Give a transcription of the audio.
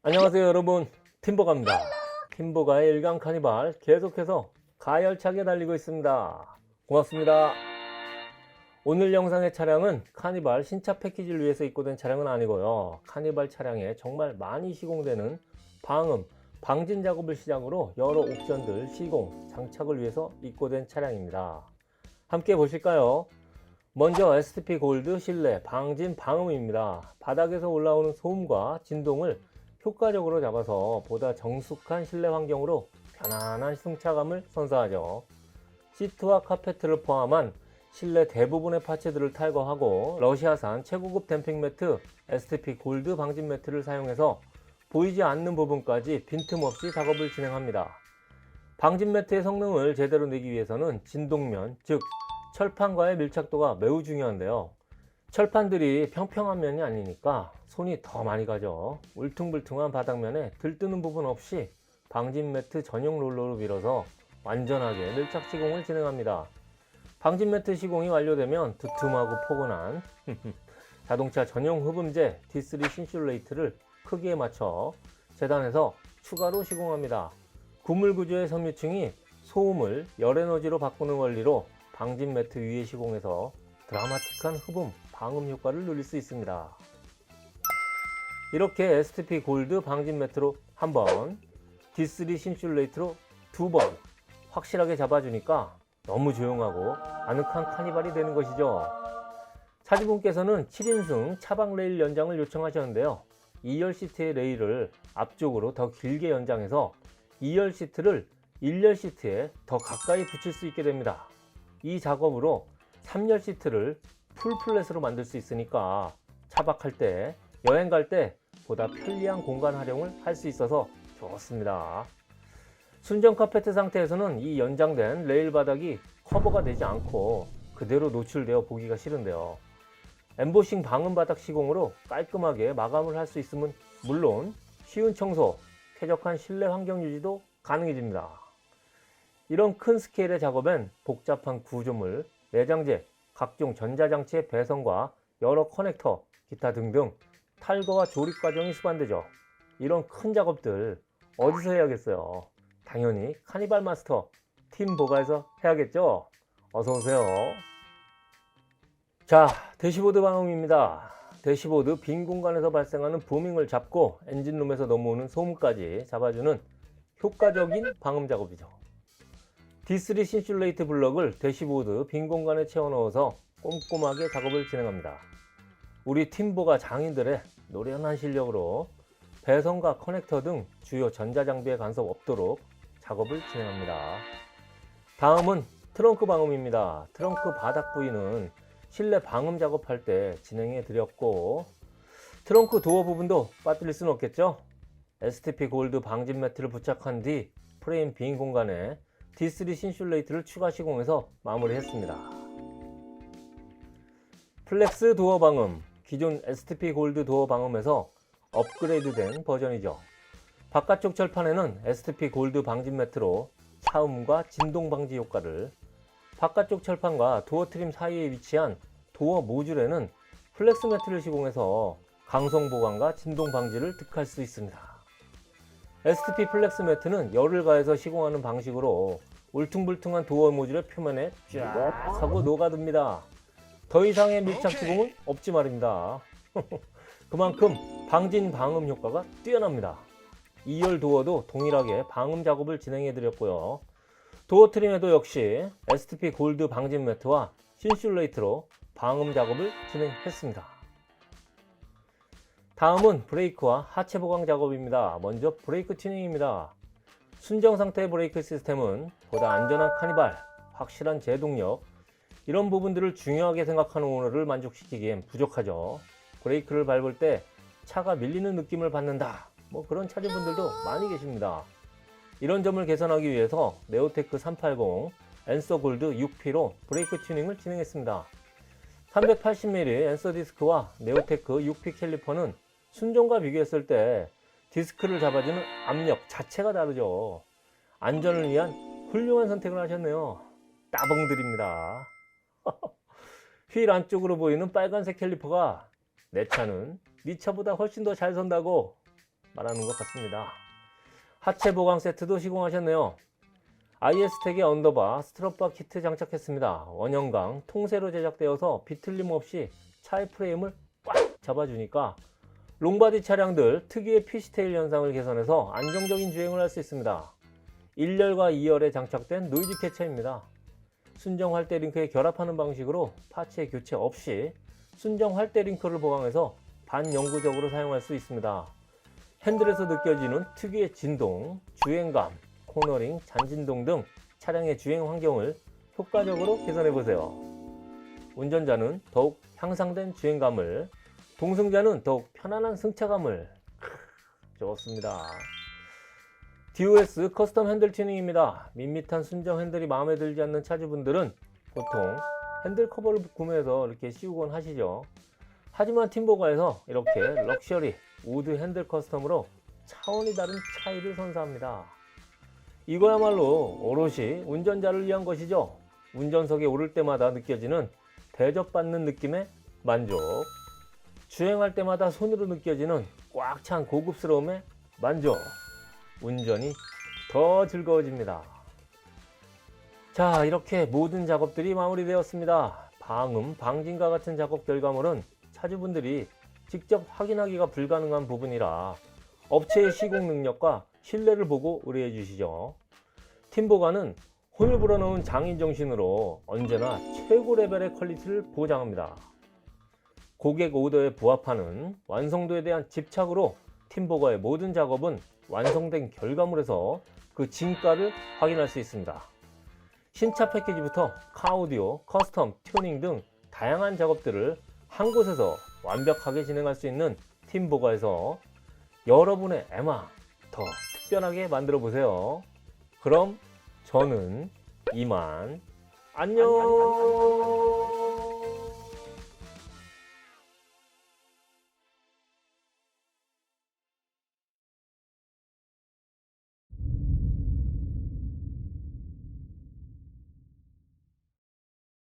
안녕하세요 여러분. 팀보가입니다. 팀보가의 일강 카니발 계속해서 가열차게 달리고 있습니다. 고맙습니다. 오늘 영상의 차량은 카니발 신차 패키지를 위해서 입고된 차량은 아니고요. 카니발 차량에 정말 많이 시공되는 방음 방진 작업을 시작으로 여러 옵션들 시공 장착을 위해서 입고된 차량입니다. 함께 보실까요? 먼저 STP 골드 실내 방진 방음입니다. 바닥에서 올라오는 소음과 진동을 효과적으로 잡아서 보다 정숙한 실내 환경으로 편안한 승차감을 선사하죠. 시트와 카페트를 포함한 실내 대부분의 파츠들을 탈거하고 러시아산 최고급 댐핑 매트 STP 골드 방진 매트를 사용해서 보이지 않는 부분까지 빈틈없이 작업을 진행합니다. 방진 매트의 성능을 제대로 내기 위해서는 진동면, 즉 철판과의 밀착도가 매우 중요한데요. 철판들이 평평한 면이 아니니까 손이 더 많이 가죠. 울퉁불퉁한 바닥면에 들뜨는 부분 없이 방진 매트 전용 롤러로 밀어서 완전하게 밀착 시공을 진행합니다. 방진 매트 시공이 완료되면 두툼하고 포근한 자동차 전용 흡음재 D3 신슐레이트를 크기에 맞춰 재단해서 추가로 시공합니다. 구물 구조의 섬유층이 소음을 열에너지로 바꾸는 원리로 방진 매트 위에 시공해서 드라마틱한 흡음, 방음 효과를 누릴 수 있습니다. 이렇게 STP 골드 방진 매트로 한 번, D3 신슐레이트로 두 번 확실하게 잡아주니까 너무 조용하고 아늑한 카니발이 되는 것이죠. 차주분께서는 7인승 차박 레일 연장을 요청하셨는데요. 2열 시트의 레일을 앞쪽으로 더 길게 연장해서 2열 시트를 1열 시트에 더 가까이 붙일 수 있게 됩니다. 이 작업으로 3열 시트를 풀플랫으로 만들 수 있으니까 차박할 때, 여행 갈 때 보다 편리한 공간 활용을 할 수 있어서 좋습니다. 순정 카페트 상태에서는 이 연장된 레일 바닥이 커버가 되지 않고 그대로 노출되어 보기가 싫은데요. 엠보싱 방음 바닥 시공으로 깔끔하게 마감을 할 수 있으면 물론 쉬운 청소, 쾌적한 실내 환경 유지도 가능해집니다. 이런 큰 스케일의 작업엔 복잡한 구조물, 내장재, 각종 전자장치의 배선과 여러 커넥터, 기타 등등 탈거와 조립 과정이 수반되죠. 이런 큰 작업들 어디서 해야겠어요? 당연히 카니발 마스터 팀 보가에서 해야겠죠? 어서 오세요. 자, 대시보드 방음입니다. 대시보드 빈 공간에서 발생하는 부밍을 잡고 엔진룸에서 넘어오는 소음까지 잡아주는 효과적인 방음 작업이죠. D3 신슐레이트 블럭을 대시보드 빈 공간에 채워 넣어서 꼼꼼하게 작업을 진행합니다. 우리 팀보가 장인들의 노련한 실력으로 배선과 커넥터 등 주요 전자장비에 간섭 없도록 작업을 진행합니다. 다음은 트렁크 방음입니다. 트렁크 바닥 부위는 실내 방음 작업할 때 진행해 드렸고 트렁크 도어 부분도 빠뜨릴 수는 없겠죠? STP 골드 방진 매트를 부착한 뒤 프레임 빈 공간에 D3 신슐레이트를 추가 시공해서 마무리했습니다. 플렉스 도어 방음 기존 STP 골드 도어 방음에서 업그레이드된 버전이죠. 바깥쪽 철판에는 STP 골드 방진 매트로 차음과 진동 방지 효과를 바깥쪽 철판과 도어 트림 사이에 위치한 도어 모듈에는 플렉스 매트를 시공해서 강성 보강과 진동 방지를 득할 수 있습니다. STP 플렉스 매트는 열을 가해서 시공하는 방식으로 울퉁불퉁한 도어 모듈의 표면에 쫙 하고 녹아듭니다. 더 이상의 밀착 시공은 없지 말입니다. 그만큼 방진 방음 효과가 뛰어납니다. 2열 도어도 동일하게 방음 작업을 진행해 드렸고요. 도어 트림에도 역시 STP 골드 방진 매트와 신슐레이트로 방음 작업을 진행했습니다. 다음은 브레이크와 하체 보강 작업입니다. 먼저 브레이크 튜닝입니다. 순정 상태의 브레이크 시스템은 보다 안전한 카니발, 확실한 제동력, 이런 부분들을 중요하게 생각하는 오너를 만족시키기엔 부족하죠. 브레이크를 밟을 때 차가 밀리는 느낌을 받는다. 뭐 그런 차주분들도 많이 계십니다. 이런 점을 개선하기 위해서 네오테크 380 앤서 골드 6P로 브레이크 튜닝을 진행했습니다. 380mm 앤서 디스크와 네오테크 6P 캘리퍼는 순정과 비교했을 때 디스크를 잡아주는 압력 자체가 다르죠. 안전을 위한 훌륭한 선택을 하셨네요. 따봉드립니다. 휠 안쪽으로 보이는 빨간색 캘리퍼가 내 차는 네 차보다 훨씬 더 잘 선다고 말하는 것 같습니다. 하체 보강 세트도 시공하셨네요. IS텍의 언더바 스트럿바 키트 장착했습니다. 원형강 통세로 제작되어서 비틀림 없이 차의 프레임을 꽉 잡아주니까 롱바디 차량들 특유의 피시테일 현상을 개선해서 안정적인 주행을 할 수 있습니다. 1열과 2열에 장착된 노이즈 캐처입니다. 순정 활대 링크에 결합하는 방식으로 파츠의 교체 없이 순정 활대 링크를 보강해서 반영구적으로 사용할 수 있습니다. 핸들에서 느껴지는 특유의 진동, 주행감, 코너링, 잔진동 등 차량의 주행 환경을 효과적으로 개선해 보세요. 운전자는 더욱 향상된 주행감을, 동승자는 더욱 편안한 승차감을. 크, 좋습니다. DOS 커스텀 핸들 튜닝입니다. 밋밋한 순정 핸들이 마음에 들지 않는 차주분들은 보통 핸들 커버를 구매해서 이렇게 씌우곤 하시죠. 하지만 팀보가에서 이렇게 럭셔리 우드 핸들 커스텀으로 차원이 다른 차이를 선사합니다. 이거야말로 오롯이 운전자를 위한 것이죠. 운전석에 오를 때마다 느껴지는 대접받는 느낌의 만족. 주행할 때마다 손으로 느껴지는 꽉 찬 고급스러움의 만족. 운전이 더 즐거워집니다. 자, 이렇게 모든 작업들이 마무리되었습니다. 방음, 방진과 같은 작업 결과물은 차주분들이 직접 확인하기가 불가능한 부분이라 업체의 시공 능력과 신뢰를 보고 의뢰해 주시죠. 팀보가는 혼을 불어넣은 장인 정신으로 언제나 최고 레벨의 퀄리티를 보장합니다. 고객 오더에 부합하는 완성도에 대한 집착으로 팀보가의 모든 작업은 완성된 결과물에서 그 진가를 확인할 수 있습니다. 신차 패키지부터 카오디오, 커스텀, 튜닝 등 다양한 작업들을 한 곳에서 완벽하게 진행할 수 있는 팀보가에서 여러분의 에마 더 특별하게 만들어 보세요. 그럼 저는 이만 안녕.